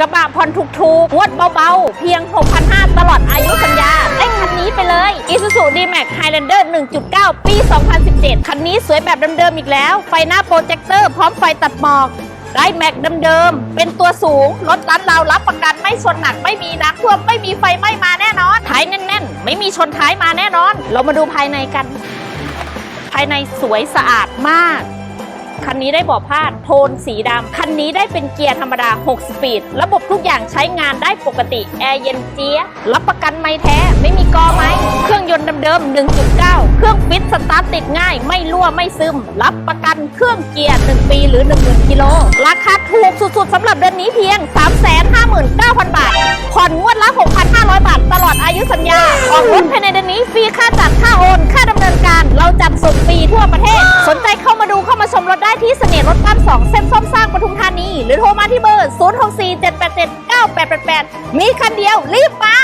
กระบะผ่อนถูกๆงวดเบาๆ เพียง 6,500 ตลอดอายุสัญญา ได้คันนี้ไปเลย Isuzu D-Max Highlander 1.9 ปี 2017 คันนี้สวยแบบเดิมๆอีกแล้ว ไฟหน้าโปรเจคเตอร์พร้อมไฟตัดหมอกได้แม็กเดิมๆ เป็นตัวสูง รถร้านเรารับประกันไม่ชนหนัก ไม่มีน้ำท่วม ไม่มีไฟไหม้มาแน่นอน ท้ายแน่นๆ ไม่มีชนท้ายมาแน่นอน เรามาดูภายในกัน ภายในสวยสะอาดมาก คันนี้ได้เบาะผ้าโทนสีดำ คันนี้ได้เป็นเกียร์ธรรมดา 6 สปีด ระบบทุกอย่างใช้งานได้ปกติ แอร์เย็นเจี๊ยรับประกันไม่แท้ ไม่มีกอไหมเครื่องยนต์เดิมๆ 1.9 เครื่องฟิตสตาร์ทติดง่าย ไม่รั่วไม่ซึม รับประกันเครื่องเกียร์ 1 ปีหรือ 10,000กิโล ราคาถูกสุดๆสำหรับเดือนนี้เพียง 359,000 บาท ผ่อนงวดละ 6,500 บาท ตลอดอายุสัญญา ออกรถภายในเดือนนี้ฟรีค่าจัดค่าโอน ค่าดำเนินการ เราจัดส่งฟรีทั่วประเทศ สนใจเข้ามา รถได้ที่เสน่ห์รถบ้าน2เส้นส้มสร้างปทุมธานี หรือโทรมาที่เบอร์ 0647879888 มีคันเดียวรีบมา